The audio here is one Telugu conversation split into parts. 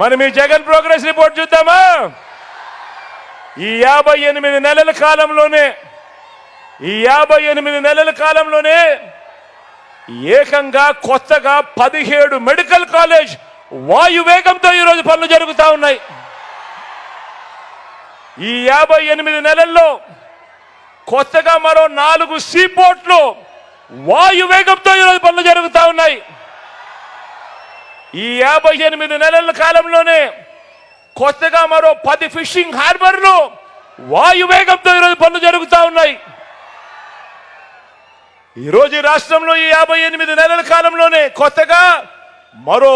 మరి మీ జగన్ ప్రోగ్రెస్ రిపోర్ట్ చూద్దామా? ఈ యాభై ఎనిమిది నెలల కాలంలోనే ఈ యాభై ఎనిమిది నెలల కాలంలోనే ఏకంగా కొత్తగా పదిహేడు మెడికల్ కాలేజ్ వాయు వేగంతో ఈరోజు పనులు జరుగుతూ ఉన్నాయి. ఈ యాభై ఎనిమిది నెలల్లో కొత్తగా మరో నాలుగు సీపోర్ట్లు వాయు వేగంతో ఈరోజు పనులు జరుగుతాయి ఈ యాభై ఎనిమిది నెలల కాలంలోనే కొత్తగా మరో పది ఫిషింగ్ హార్బర్లు వాయు వేగంతో ఈరోజు పనులు జరుగుతూ ఉన్నాయి. ఈరోజు రాష్ట్రంలో ఈ యాభై ఎనిమిది నెలల కాలంలోనే కొత్తగా మరో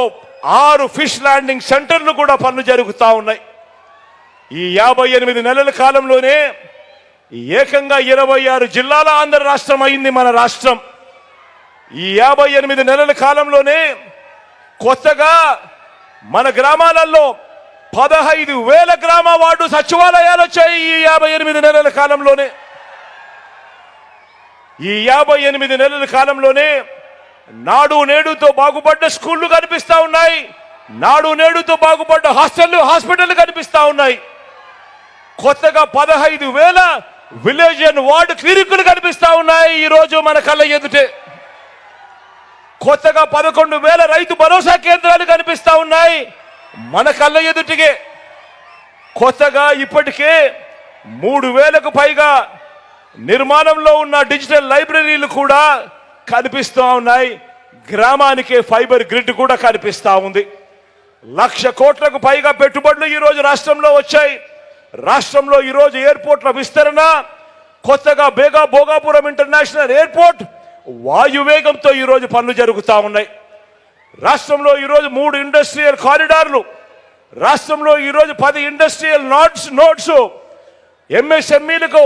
ఆరు ఫిష్ ల్యాండింగ్ సెంటర్లు కూడా పనులు జరుగుతూ ఉన్నాయి. ఈ యాభై ఎనిమిది నెలల కాలంలోనే ఏకంగా ఇరవై ఆరు జిల్లాల ఆంధ్ర రాష్ట్రం అయింది మన రాష్ట్రం. ఈ యాభై ఎనిమిది నెలల కాలంలోనే కొత్తగా మన గ్రామాలలో పదహైదు వేల గ్రామ వార్డు సచివాలయాలు వచ్చాయి ఈ యాభై ఎనిమిది నెలల కాలంలోనే. ఈ యాభై ఎనిమిది నెలల కాలంలోనే నాడు నేడుతో బాగుపడ్డ స్కూళ్ళు కనిపిస్తూ ఉన్నాయి. నాడు నేడుతో బాగుపడ్డ హాస్టళ్ళు హాస్పిటల్ కనిపిస్తూ ఉన్నాయి. కొత్తగా పదహైదు వేల విలేజ్ అండ్ వార్డు క్లినిక్లు కనిపిస్తూ ఉన్నాయి. ఈ రోజు మన కళ్ళ ఎదుటే కొత్తగా పదకొండు వేల రైతు భరోసా కేంద్రాలు కనిపిస్తా ఉన్నాయి. మన కళ్ళ ఎదుటికే. కొత్తగా ఇప్పటికే మూడు వేలకు పైగా నిర్మాణంలో ఉన్న డిజిటల్ లైబ్రరీలు కూడా కనిపిస్తూ ఉన్నాయి. గ్రామానికే ఫైబర్ గ్రిడ్ కూడా కనిపిస్తూ ఉంది. లక్ష కోట్లకు పైగా పెట్టుబడులు ఈరోజు రాష్ట్రంలో వచ్చాయి. రాష్ట్రంలో ఈరోజు ఎయిర్పోర్ట్ల విస్తరణ కొత్తగా బేగా భోగాపురం ఇంటర్నేషనల్ ఎయిర్పోర్ట్ వాయువేగంతో ఈరోజు పనులు జరుగుతూ ఉన్నాయి. రాష్ట్రంలో ఈరోజు మూడు ఇండస్ట్రియల్ కారిడార్లు. రాష్ట్రంలో ఈరోజు పది ఇండస్ట్రియల్ నోట్స్ నోట్స్. ఎంఎస్ఎంఈలకు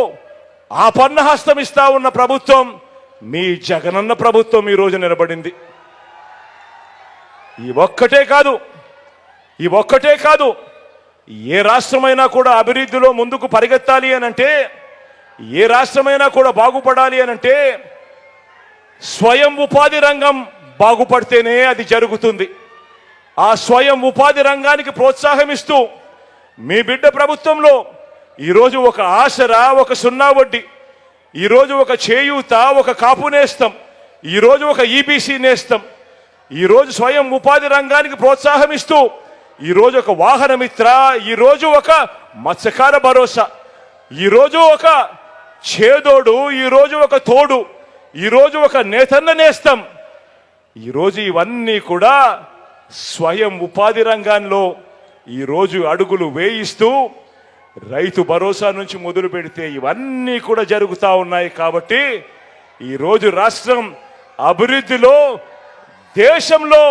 ఆ పన్నహస్తం ఇస్తా ఉన్న ప్రభుత్వం మీ జగనన్న ప్రభుత్వం ఈరోజు నిలబడింది. ఈ ఒక్కటే కాదు ఈ ఒక్కటే కాదు ఏ రాష్ట్రమైనా కూడా అభివృద్ధిలో ముందుకు పరిగెత్తాలి అని అంటే ఏ రాష్ట్రమైనా కూడా బాగుపడాలి అనంటే స్వయం ఉపాధి రంగం బాగుపడితేనే అది జరుగుతుంది. ఆ స్వయం ఉపాధి రంగానికి ప్రోత్సాహం ఇస్తూ మీ బిడ్డ ప్రభుత్వంలో ఈరోజు ఒక ఆసరా ఒక సున్నా వడ్డీ ఈరోజు ఒక చేయూత ఒక కాపు నేస్తం ఈరోజు ఒక ఈబీసీ నేస్తం ఈరోజు స్వయం ఉపాధి రంగానికి ప్రోత్సాహం ఇస్తూ ఈరోజు ఒక వాహనమిత్ర ఈరోజు ఒక మత్స్యకార భరోసా ఈరోజు ఒక చేదోడు ఈరోజు ఒక తోడు ఈరోజు ఒక నేతన్న నేస్తం ఈరోజు ఇవన్నీ కూడా స్వయం ఉపాధి రంగంలో ఈరోజు అడుగులు వేయిస్తూ రైతు భరోసా నుంచి మొదలు పెడితే ఇవన్నీ కూడా జరుగుతూ ఉన్నాయి కాబట్టి ఈరోజు రాష్ట్రం అభివృద్ధిలో దేశంలో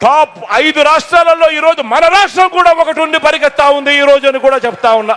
టాప్ ఐదు రాష్ట్రాలలో ఈరోజు మన రాష్ట్రం కూడా ఒకటి ఉండి పరిగెత్తా ఉంది. ఈ అని కూడా చెప్తా ఉన్నా.